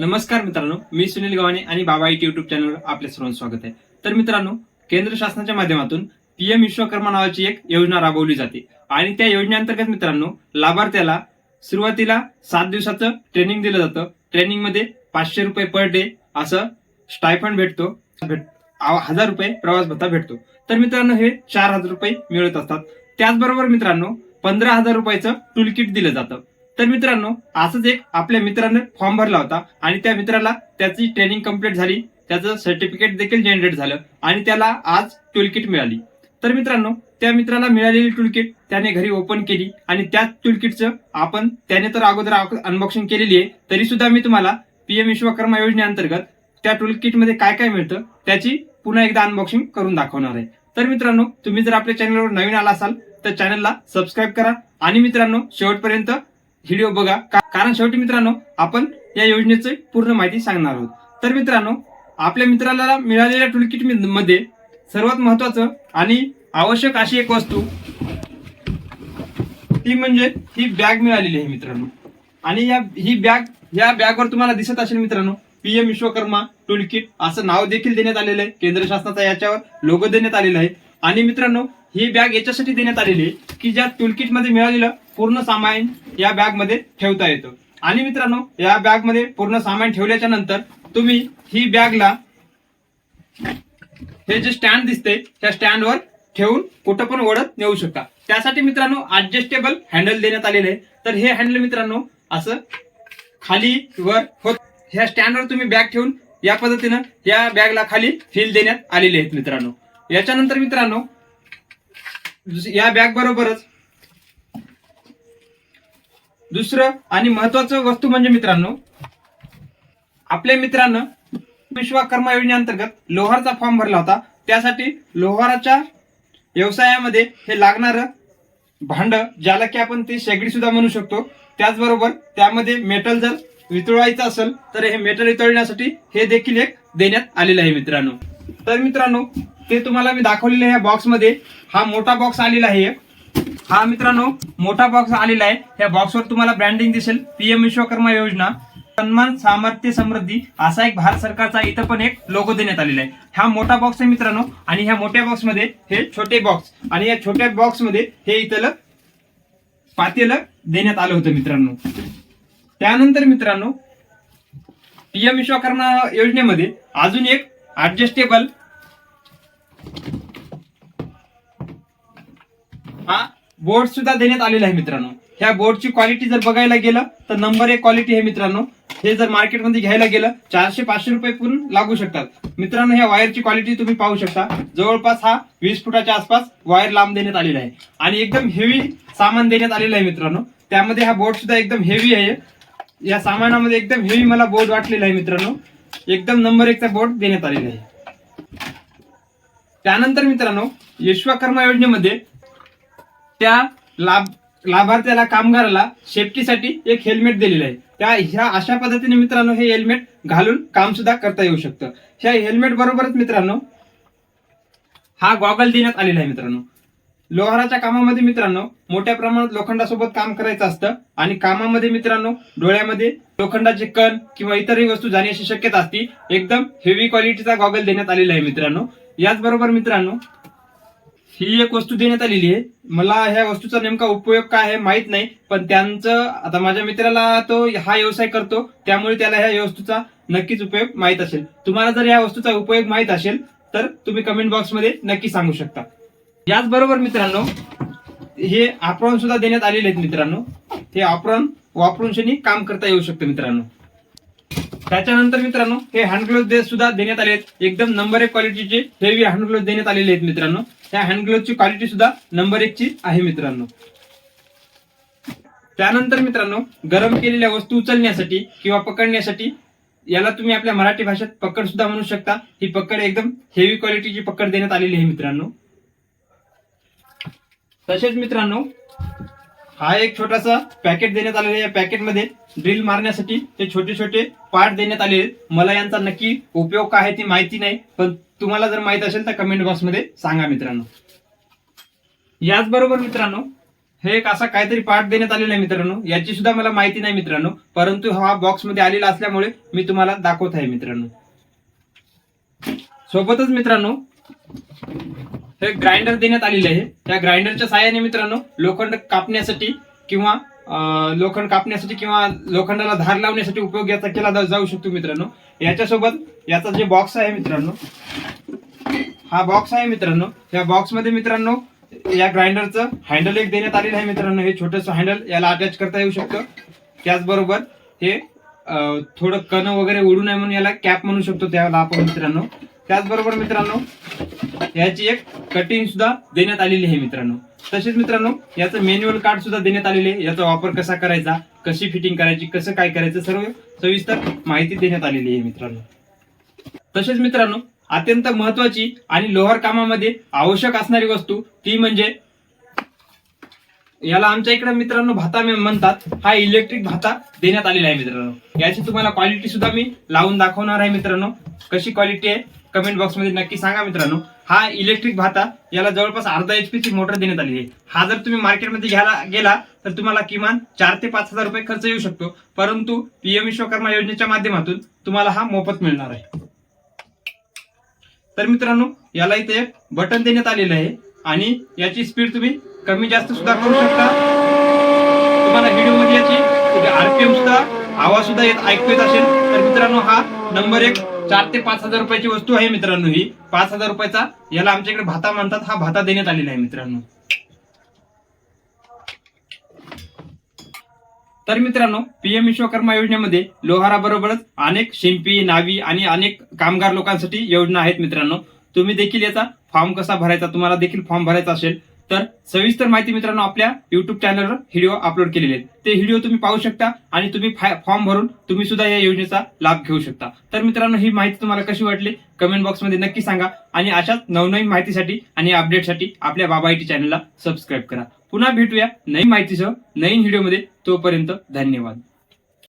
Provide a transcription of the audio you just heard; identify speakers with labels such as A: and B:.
A: नमस्कार मित्रांनो मी सुनील गव्हाणे आणि बाबा इट युट्यूब चॅनलवर आपले सर्वांचं स्वागत आहे. तर मित्रांनो केंद्र शासनाच्या माध्यमातून पीएम विश्वकर्मा नावाची एक योजना राबवली जाते. आणि त्या योजनेअंतर्गत मित्रांनो लाभार्थ्याला सुरुवातीला सात दिवसाचं ट्रेनिंग दिलं जातं. ट्रेनिंगमध्ये पाचशे रुपये पर डे असं स्टायफंड भेटतो. भेट- हजार रुपये प्रवास भत्ता भेटतो. तर मित्रांनो हे चार हजार रुपये मिळत असतात. त्याचबरोबर मित्रांनो पंधरा हजार रुपयाचं टूल किट दिलं जातं. तर मित्रांनो असंच एक आपल्या मित्रानं फॉर्म भरला होता आणि त्या मित्राला त्याची ट्रेनिंग कंप्लीट झाली त्याचं सर्टिफिकेट देखील जनरेट झालं आणि त्याला आज टूल किट मिळाली. तर मित्रांनो त्या मित्राला मिळालेली टूल किट त्याने घरी ओपन केली आणि त्याच टूल किटचं आपण त्याने तर अगोदर अनबॉक्सिंग केलेली आहे. तरी सुद्धा मी तुम्हाला पीएम विश्वकर्मा योजनेअंतर्गत त्या टूल काय काय मिळतं त्याची पुन्हा एकदा अनबॉक्सिंग करून दाखवणार आहे. तर मित्रांनो तुम्ही जर आपल्या चॅनलवर नवीन आला असाल तर चॅनलला सबस्क्राईब करा. आणि मित्रांनो शेवटपर्यंत व्हिडिओ बघा. कारण शेवटी मित्रांनो आपण या योजनेची पूर्ण माहिती सांगणार आहोत. तर मित्रांनो आपल्या मित्राला मिळालेल्या टूलकिटमध्ये सर्वात महत्वाचं आणि आवश्यक अशी एक वस्तू ती म्हणजे ही बॅग मिळालेली आहे मित्रांनो. आणि या ही बॅग या बॅगवर तुम्हाला दिसत असेल मित्रांनो पीएम विश्वकर्मा टूल किट असं नाव देखील देण्यात आलेलं आहे. केंद्र शासनाचा याच्यावर लोगो देण्यात आलेला आहे. आणि मित्रांनो ही बॅग याच्यासाठी देण्यात आलेली आहे की ज्या टूलकिटमध्ये मिळालेलं पूर्ण सामान या बॅगमध्ये ठेवता येतं. आणि मित्रांनो या बॅगमध्ये पूर्ण सामान ठेवल्याच्या नंतर तुम्ही ही बॅगला हे जे स्टँड दिसते त्या स्टँडवर ठेवून कुठं पण ओढत नेऊ शकता. त्यासाठी मित्रांनो ऍडजस्टेबल हँडल देण्यात आलेले आहे. तर हे हँडल मित्रांनो असं खाली वर होत ह्या स्टँडवर तुम्ही बॅग ठेवून या पद्धतीनं या बॅगला खाली फील देण्यात आलेले आहेत मित्रांनो. याच्यानंतर मित्रांनो या बॅग बरोबरच दुसरं आणि महत्वाचं वस्तू म्हणजे मित्रांनो आपल्या मित्रांनो विश्वकर्मा योजनेअंतर्गत लोहारचा फॉर्म भरला होता. त्यासाठी लोहाराच्या व्यवसायामध्ये हे लागणारं भांड ज्याला की आपण ते शेगडी सुद्धा म्हणू शकतो त्याचबरोबर त्यामध्ये मेटल जर वितळवायचं असेल तर हे मेटल वितळण्यासाठी हे देखील एक देण्यात आलेलं आहे मित्रांनो. तर मित्रांनो ते तुम्हाला मी दाखवलेलं आहे बॉक्समध्ये हा मोठा बॉक्स आलेला आहे. हा मित्रांनो मोठा बॉक्स आलेला आहे. या बॉक्सवर तुम्हाला ब्रँडिंग दिसेल. पीएम विश्वकर्मा योजना सन्मान सामर्थ्य समृद्धी असा एक भारत सरकारचा इथं पण एक लोगो देण्यात आलेला आहे. हा मोठा बॉक्स आहे मित्रांनो आणि ह्या मोठ्या बॉक्समध्ये हे छोटे बॉक्स आणि या छोट्या बॉक्समध्ये हे इथलं पातेलं देण्यात आलं होतं मित्रांनो. त्यानंतर मित्रांनो पीएम विश्वकर्मा योजनेमध्ये अजून एक ऍडजस्टेबल हा? बोर्ड सुद्धा देण्यात आलेला आहे मित्रांनो. ह्या बोर्डची क्वालिटी जर बघायला गेलं तर नंबर एक क्वालिटी आहे मित्रांनो. हे जर मार्केटमध्ये घ्यायला गेलं चारशे पाचशे रुपये पूर्ण लागू शकतात. मित्रांनो ह्या वायरची क्वालिटी तुम्ही पाहू शकता. जवळपास हा वीस फुटाच्या आसपास वायर लांब देण्यात आलेला आहे. आणि एकदम हेवी सामान देण्यात आलेलं आहे मित्रांनो. त्यामध्ये हा बोर्ड सुद्धा एकदम हेवी आहे. या सामानामध्ये एकदम हेवी मला बोर्ड वाटलेला आहे मित्रांनो. एकदम नंबर एकचा बोर्ड देण्यात आलेला आहे. त्यानंतर मित्रांनो विश्वकर्मा योजनेमध्ये त्या लाभ लाभार्थ्याला कामगाराला सेफ्टीसाठी एक हेल्मेट दिलेलं आहे. त्या ह्या अशा पद्धतीने मित्रांनो हे हेल्मेट घालून काम सुद्धा करता येऊ शकतं. ह्या हेल्मेट बरोबरच मित्रांनो हा गॉगल देण्यात आलेला आहे मित्रांनो. लोहाराच्या कामामध्ये मित्रांनो मोठ्या प्रमाणात लोखंडासोबत काम करायचं असतं. आणि कामामध्ये मित्रांनो डोळ्यामध्ये लोखंडाचे कण किंवा इतरही वस्तू जाण्याची शक्यता असती. एकदम हेवी क्वालिटीचा गॉगल देण्यात आलेला आहे मित्रांनो. याचबरोबर मित्रांनो ही एक वस्तू देण्यात आलेली आहे. मला ह्या वस्तूचा नेमका उपयोग काय आहे माहीत नाही पण त्यांचं आता माझ्या मित्राला तो हा व्यवसाय करतो त्यामुळे त्याला ह्या वस्तूचा नक्कीच उपयोग माहीत असेल. तुम्हाला जर या वस्तूचा उपयोग माहीत असेल तर तुम्ही कमेंट बॉक्समध्ये नक्की सांगू शकता. याचबरोबर मित्रांनो हे आप्रॉन सुद्धा देण्यात आलेले आहेत मित्रांनो. हे आप्रॉन वापरून शनी काम करता येऊ शकतं मित्रांनो. त्याच्यानंतर मित्रांनो हे हँड ग्लोव्ह सुद्धा देण्यात आले आहेत. एकदम नंबर एक क्वालिटीचे हेवी हँड ग्लोव्ह देण्यात आलेले आहेत मित्रांनो. त्या हँड ग्लोव्हची क्वालिटी सुद्धा नंबर एक ची आहे मित्रांनो. त्यानंतर मित्रांनो गरम केलेल्या वस्तू उचलण्यासाठी किंवा पकडण्यासाठी याला तुम्ही आपल्या मराठी भाषेत पकड सुद्धा म्हणू शकता. ही पकड एकदम हेवी क्वालिटीची पकड देण्यात आलेली आहे मित्रांनो. तसेच मित्रांनो हा एक छोटासा पॅकेट देण्यात आलेला आहे. या पॅकेटमध्ये ड्रिल मारण्यासाठी ते छोटे छोटे पार्ट देण्यात आलेले आहेत. मला यांचा नक्की उपयोग काय आहे ती माहिती नाही पण तुम्हाला जर माहीत असेल तर कमेंट बॉक्समध्ये सांगा मित्रांनो. याचबरोबर मित्रांनो हे एक असा काहीतरी पार्ट देण्यात आलेला आहे मित्रांनो. याची सुद्धा मला माहिती नाही मित्रांनो परंतु हा बॉक्समध्ये आलेला असल्यामुळे मी तुम्हाला दाखवत आहे मित्रांनो. सोबतच मित्रांनो हे ग्राइंडर देण्यात आलेले आहे. त्या ग्राइंडरच्या सहाय्याने मित्रांनो लोखंड कापण्यासाठी किंवा लोखंड कापण्यासाठी किंवा लोखंडाला धार लावण्यासाठी उपयोग याचा केला जाऊ शकतो मित्रांनो. याच्यासोबत याचा जे बॉक्स आहे मित्रांनो हा बॉक्स आहे मित्रांनो. या बॉक्समध्ये मित्रांनो या ग्राइंडरचं हँडल एक देण्यात आलेलं आहे मित्रांनो. हे छोटंसं हँडल याला अटॅच करता येऊ शकतं. त्याचबरोबर हे थोडं कण वगैरे उडू नये म्हणून याला कॅप म्हणू शकतो त्याला आपण मित्रांनो. त्याचबरोबर मित्रांनो याची एक कटिंग सुद्धा देण्यात आलेली आहे मित्रांनो. तसेच मित्रांनो याचं मॅन्युअल कार्ड सुद्धा देण्यात आलेले आहे. याचा वापर कसा करायचा कशी फिटिंग करायची कसं काय करायचं सर्व सविस्तर माहिती देण्यात आलेली आहे मित्रांनो. तसेच मित्रांनो अत्यंत महत्वाची आणि लोहार कामामध्ये आवश्यक असणारी वस्तू ती म्हणजे याला आमच्या इकडे मित्रांनो भाता म्हणतात हा इलेक्ट्रिक भाता देण्यात आलेला आहे मित्रांनो. याची तुम्हाला क्वालिटी सुद्धा मी लावून दाखवणार आहे मित्रांनो. कशी क्वालिटी आहे कमेंट बॉक्समध्ये नक्की सांगा मित्रांनो. हा इलेक्ट्रिक भाता याला जवळपास अर्धा एचपी ची मोटर देण्यात आली आहे. हा जर तुम्ही मार्केटमध्ये घ्यायला गेला तर तुम्हाला किमान चार ते पाच हजार रुपये खर्च येऊ शकतो. परंतु पीएम विश्वकर्मा योजनेच्या माध्यमातून तुम्हाला हा मोफत मिळणार आहे. तर मित्रांनो याला इथे एक बटन देण्यात आलेलं आहे आणि याची स्पीड तुम्ही कमी जास्त सुद्धा करू शकता. तुम्हाला व्हिडिओमध्ये याची आरपीएम सुद्धा आवाज सुद्धा येत ऐकू येत असेल तर मित्रांनो हा नंबर एक चार ते पाच हजार रुपयाची वस्तू आहे मित्रांनो ही. पाच हजार रुपयाचा याला आमच्या इकडे भाता म्हणतात हा भाता देण्यात आलेला आहे मित्रांनो. तर मित्रांनो पीएम विश्वकर्मा योजनेमध्ये लोहाराबरोबरच अनेक शिंपी नावी आणि अनेक कामगार लोकांसाठी योजना आहेत मित्रांनो. तुम्ही देखील याचा फॉर्म कसा भरायचा तुम्हाला देखील फॉर्म भरायचा असेल तर सविस्तर माहिती मित्रांनो आपल्या युट्यूब चॅनलवर व्हिडिओ अपलोड केलेले आहेत. ते व्हिडिओ तुम्ही पाहू शकता आणि तुम्ही फॉर्म भरून तुम्ही सुद्धा या योजनेचा लाभ घेऊ शकता. तर मित्रांनो ही माहिती तुम्हाला कशी वाटली? कमेंट बॉक्समध्ये नक्की सांगा आणि अशाच नवनवीन माहितीसाठी आणि अपडेटसाठी आपल्या बाबा आयटी चॅनलला सबस्क्राईब करा. पुन्हा भेटूया नवीन माहितीसह नवीन व्हिडिओमध्ये तोपर्यंत धन्यवाद.